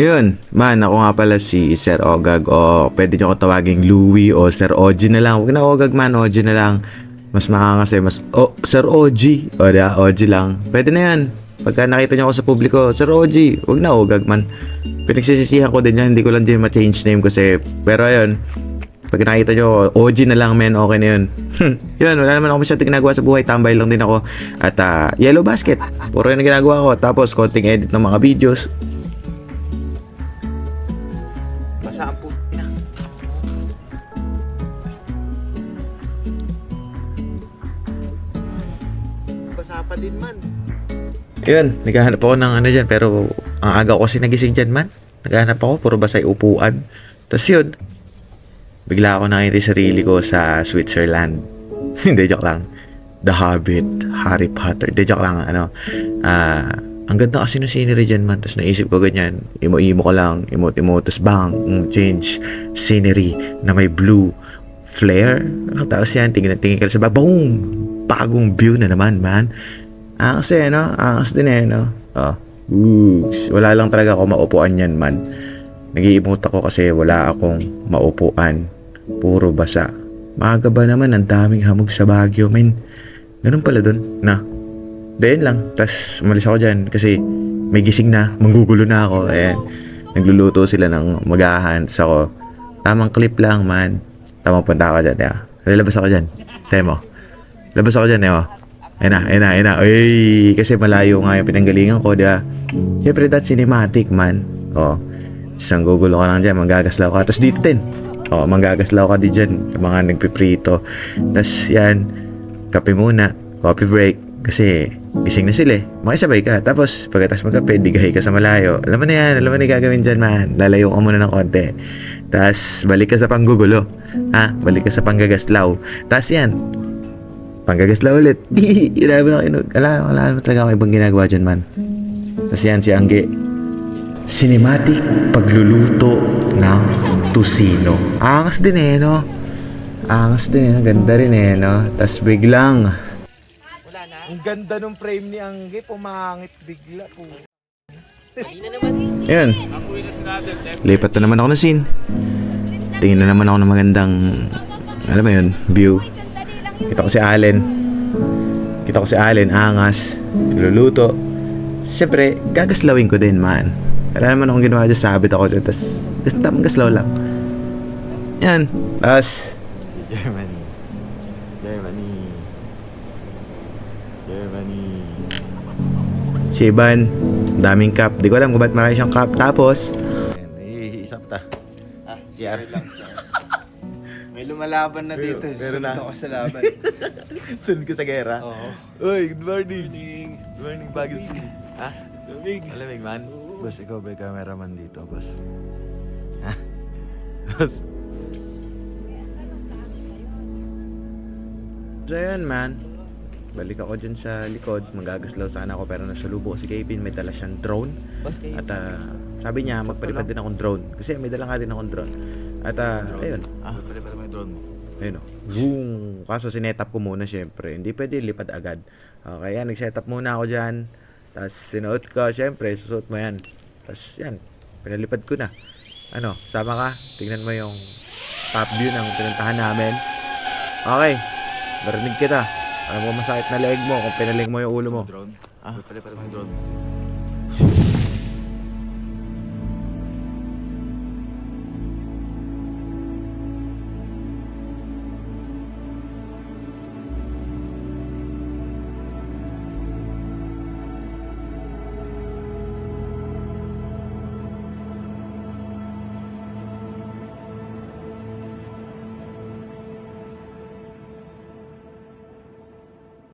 Yun, man, ako nga pala si Sir Ogag o pwede nyo ako tawaging Louie o Sir OG na lang. Huwag na Ogag man, OG na lang. Mas makakasi, mas, oh, Sir OG. O, di ba, OG lang. Pwede na yan. Pagka nakita nyo ako sa publiko, Sir OG, huwag na Ogag man. Pinagsisisihan ko din yan, hindi ko lang din ma-change name kasi, pero ayun, pag nakita nyo, OG na lang men, okay na yun. yun, wala naman ako masyadong ginagawa sa buhay, tambay lang din ako. At ah, yellow basket, puro yun ang ginagawa ko. Tapos, konting edit ng mga videos, Basa ang putina. Basa pa din man. Yun, naghahanap ako ng ano dyan, pero ang aga ko kasi nagising dyan man. Naghahanap ako, puro basa yung upuan. Tapos yun, bigla ako nakita sarili ko sa Switzerland. Hindi, joke lang. The Hobbit, Harry Potter. Hindi, joke lang, ano. Ah, ang ganda kasi ng scenery dyan man. Tapos naisip ko ganyan, imo-imo ko lang, imo-imo, tapos bang, mm, change scenery na may blue flare. Tapos yan, tingin na tingin ka sa baba, boom! Bagong view na naman, man. Ah, kasi ano, angas din eh, no? Oh. Oops. Wala lang talaga ako maupuan yan, man. Nag-iimot ako kasi wala akong maupuan. Puro basa. Maaga ba naman, ang daming hamog sa Baguio, men. Ganun pala dun, na. Dayan lang. Tapos umalis ako dyan kasi may gising na. Manggugulo na ako. Ayan. Nagluluto sila ng magahan. Tapos ako, tamang clip lang, man. Tamang punta ako dyan. Yeah. Lalabas ako dyan. Temo. Labas ako dyan, Temo. Ayun na, ayun na, ayun na. Uy, kasi malayo nga yung pinanggalingan ko, di ba? Siyempre, that's cinematic, man. Oh. Isang gugulo ka lang dyan, manggagaslaw ka. Tapos dito din. Oh, manggagaslaw ka din dyan. Mga nagpiprito. Tapos yan, kape muna. Coffee break. Kasi gising na sila eh. Makisabay ka. Tapos pagkatapos magkape, digahay ka sa malayo. Alam mo na yan. Alam mo na yung gagawin dyan, man. Lalayo ka muna ng konti. Tapos balik ka sa panggugulo. Ha? Balik ka sa panggagaslaw. Tapos yan, panggagasla ulit. Ilaban ako inog. Ala, wala naman talaga ako ibang ginagawa dyan, man. Tapos yan, si Angge. Cinematic pagluluto ng tusino. Angas din eh, no? Angas din eh, ganda rin eh, no? Tapos biglang, Ang ganda nung frame ni Angge, pumangit bigla po. Ayun. Lipat na naman ako ng scene. Tingin na naman ako ng magandang, alam mo yun, view. Kita ko si Allen. Kita ko si Allen, angas. Luluto. Siyempre, gagaslawin ko din, man. Wala naman akong ginawa dyan, sabit ako dyan. Tapos, tamang gaslaw lang. Yan. Tapos, si Ivan, daming cup. Di ko alam kung ba't marami siyang cup. Tapos, Ay, isa pa ta. Ah, CR. lang. May lumalaban na Pero- dito. pero Sunod na- ako sa laban. Sunod ka sa gera. Oo. Uy, good morning. Good morning, Baguio City. Ha? Lamig. Malamig man. Boss, ikaw ba yung cameraman dito, boss? Ha? Boss? So yun man, balik ako dyan sa likod, magagaslaw sana ako pero nasa lubo si Kevin, may dala siyang drone. At ah, sabi niya, magpalipad din akong drone. Kasi may dala nga din akong drone. At ah, ayun, Ah, pala may drone mo. ayun o. Boom! Kaso sinetap ko muna syempre. Hindi pwede lipad agad. Okay, yan, nag-setup muna ako dyan. Tapos sinuot ko, syempre, susuot mo yan. Tapos yan, pinalipad ko na. Ano, sama ka? Tingnan mo yung top view ng pinuntahan namin. Okay, narinig kita. Alam mo masakit na leg mo kung pinaling mo yung ulo mo. Drone? Ah, pala pala may drone.